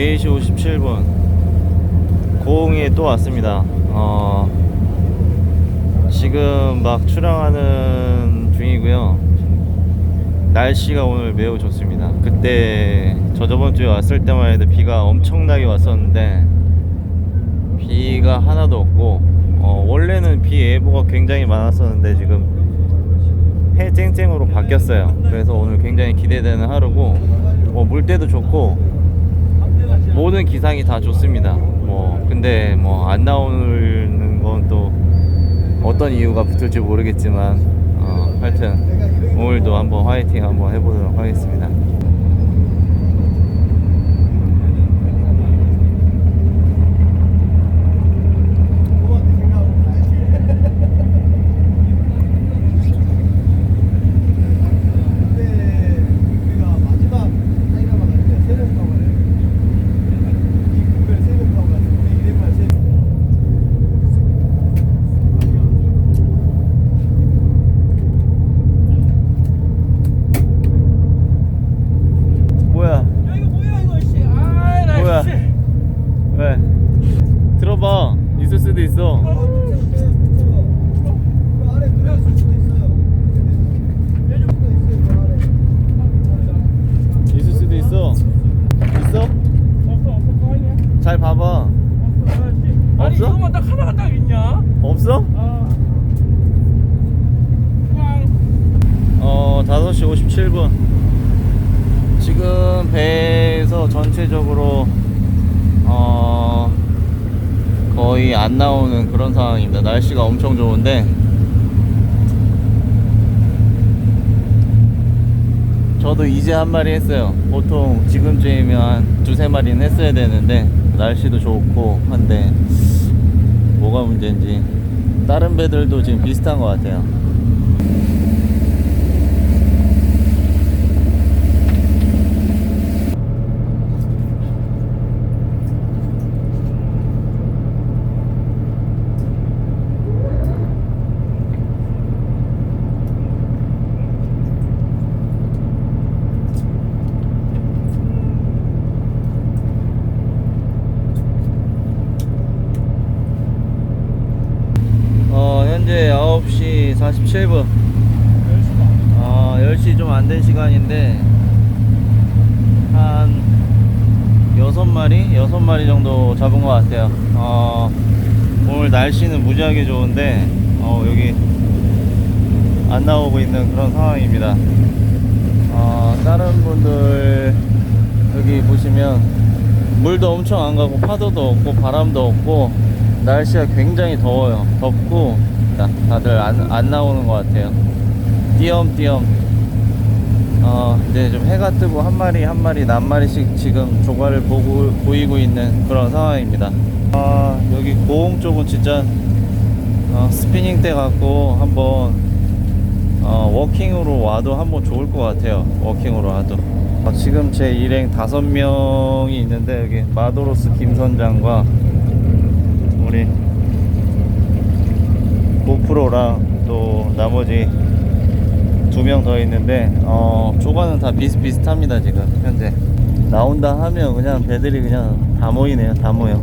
4시 57분 고흥에 또 왔습니다. 어, 지금 막 출항하는 중이고요. 날씨가 오늘 매우 좋습니다. 그때 저 저번 주에 왔을 때만 해도 비가 엄청나게 왔었는데 비가 하나도 없고 어, 원래는 비 예보가 굉장히 많았었는데 지금 해 쨍쨍으로 바뀌었어요. 그래서 오늘 굉장히 기대되는 하루고 뭐 물때도 좋고 모든 기상이 다 좋습니다. 뭐 근데 뭐 안 나오는 건 또 어떤 이유가 붙을지 모르겠지만 어, 하여튼 오늘도 한번 화이팅 한번 해보도록 하겠습니다. 뭐야? 야 이거 뭐야 이거 씨. 아이 나 뭐야? 씨. 왜? 들어봐. 있을 수도 있어. 있을 수도 있어. 있어? 없어 없어 또 아니야. 잘 봐봐. 없어 나 씨. 아니 없어? 이거만 딱 하나가 딱 있냐? 없어? 아. 꽝. 어, 5시 57분. 지금 배에서 전체적으로 어, 거의 안 나오는 그런 상황입니다. 날씨가 엄청 좋은데 저도 이제 한 마리 했어요. 보통 지금쯤이면 한 두세 마리는 했어야 되는데 날씨도 좋고 한데 뭐가 문제인지 다른 배들도 지금 비슷한 것 같아요. 어, 현재 9시 47분. 어, 10시 좀 안 된 시간인데, 한 6마리? 6마리 정도 잡은 것 같아요. 어, 오늘 날씨는 무지하게 좋은데, 어, 여기 안 나오고 있는 그런 상황입니다. 어, 다른 분들, 여기 보시면, 물도 엄청 안 가고, 파도도 없고, 바람도 없고, 날씨가 굉장히 더워요. 덥고 자, 다들 안, 안 나오는 것 같아요. 띄엄띄엄. 어, 이제 좀 해가 뜨고 한 마리 한 마리 낱 마리씩 지금 조과를 보고 보이고 있는 그런 상황입니다. 아, 여기 고흥 쪽은 진짜 어, 스피닝 때 갖고 한번 어, 워킹으로 와도 한번 좋을 것 같아요. 워킹으로 와도. 어, 지금 제 일행 다섯 명이 있는데 여기 마도로스 김 선장과 우리 고프로랑 또 나머지 두 명 더 있는데 어 조과는 다 비슷비슷합니다 지금 현재. 나온다 하면 그냥 배들이 그냥 다 모이네요 다 모여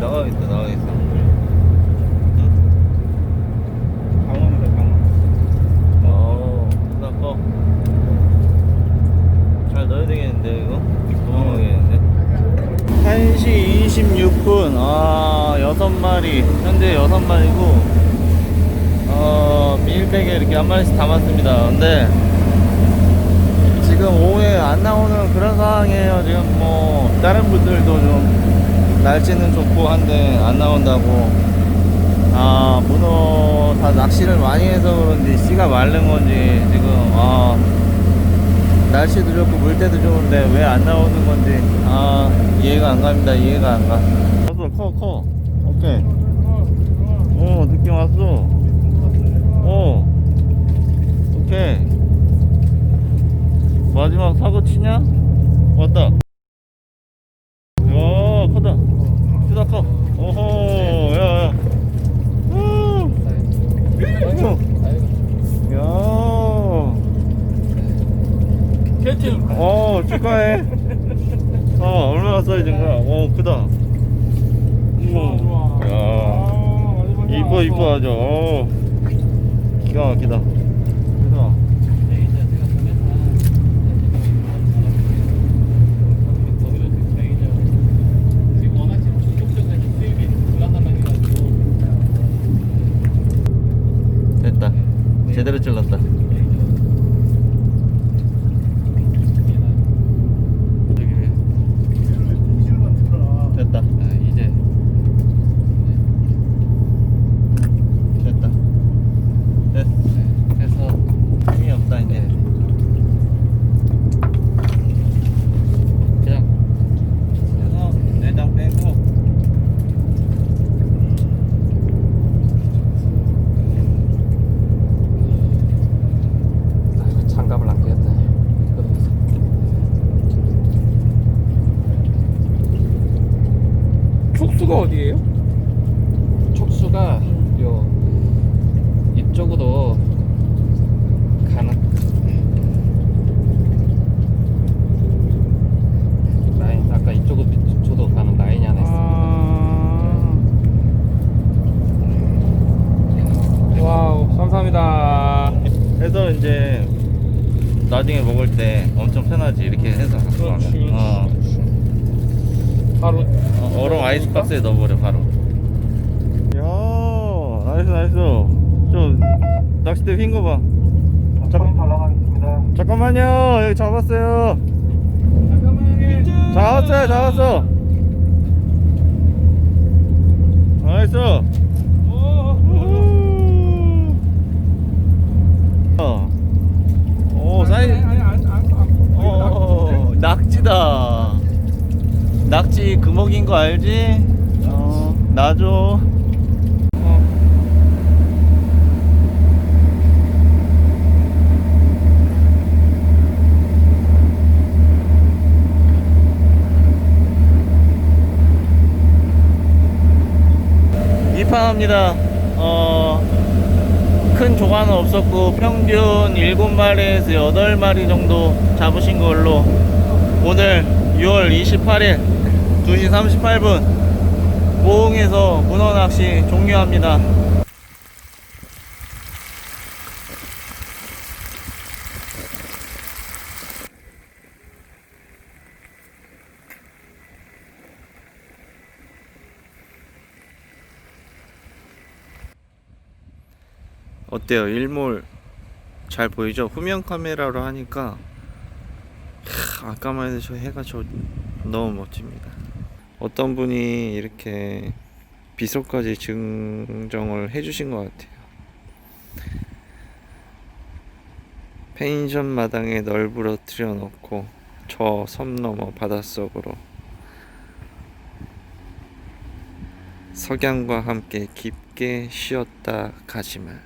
나와 있어 나와 있어. 강원이다 강원. 어 크다 커잘 넣어야 되겠는데 이거? 도망가겠는데? 1시 26분. 아 6마리. 현재 6마리고 어 밀백에 이렇게 한 마리씩 담았습니다. 근데 지금 오후에 안 나오는 그런 상황이에요. 지금 뭐 다른 분들도 좀 날씨는 좋고 한데 안 나온다고. 아 문어 다 낚시를 많이 해서 그런지 씨가 마른 건지 지금 아 날씨도 좋고 물때도 좋은데 왜 안 나오는 건지 아 이해가 안 갑니다. 이해가 안 가. 왔어 커 커. 오케이. 어 느낌 왔어. 어 오케이 마지막 사고 치냐? 왔다. 야 크다. 크다 커. 오호 야야. 야. 캐치 어 축하해. 어 얼마나 사이즈인가 어 크다. 우와. 야. 이뻐 이뻐 어. 기가 막히다 제대로 찔렀다 됐다 이제 됐다 됐 그래서 힘이 없다 이제 그냥 그래서 내장 빼고 아, 장갑을 안 끼웠다. 촉수가 어디에요? 촉수가 요 이쪽으로 가는 라인 아까 이쪽으로 저도 가는 라인이 하나 있습니다. 와우 감사합니다 해서 이제 나중에 먹을 때 엄청 편하지 이렇게 해서 갖고 가면 그렇지. 어, 바로 어, 얼음 아이스박스에 넣어버려 바로 야 나이스 나이스 저 낚싯대 휜 거봐 잠깐만 잘 나가겠습니다 잠깐만요 여기 잡았어요 잠깐만요 잡았어요 잡았어 나이스 어. 오 어, 낙지다. 낙지 금옥인 거 알지? 어, 나줘. 어. 입항합니다. 어, 큰 조과는 없었고 평균 7마리에서 8마리 정도 잡으신 걸로 오늘 6월 28일 2시 38분 모흥에서 문어 낚시 종료합니다. 어때요? 일몰 잘 보이죠? 후면 카메라로 하니까 캬, 아까만 해도 저 해가 저 너무 멋집니다. 어떤 분이 이렇게 비석까지 증정을 해주신 것 같아요. 펜션 마당에 널브러뜨려 놓고 저 섬 너머 바닷속으로 석양과 함께 깊게 쉬었다 가지만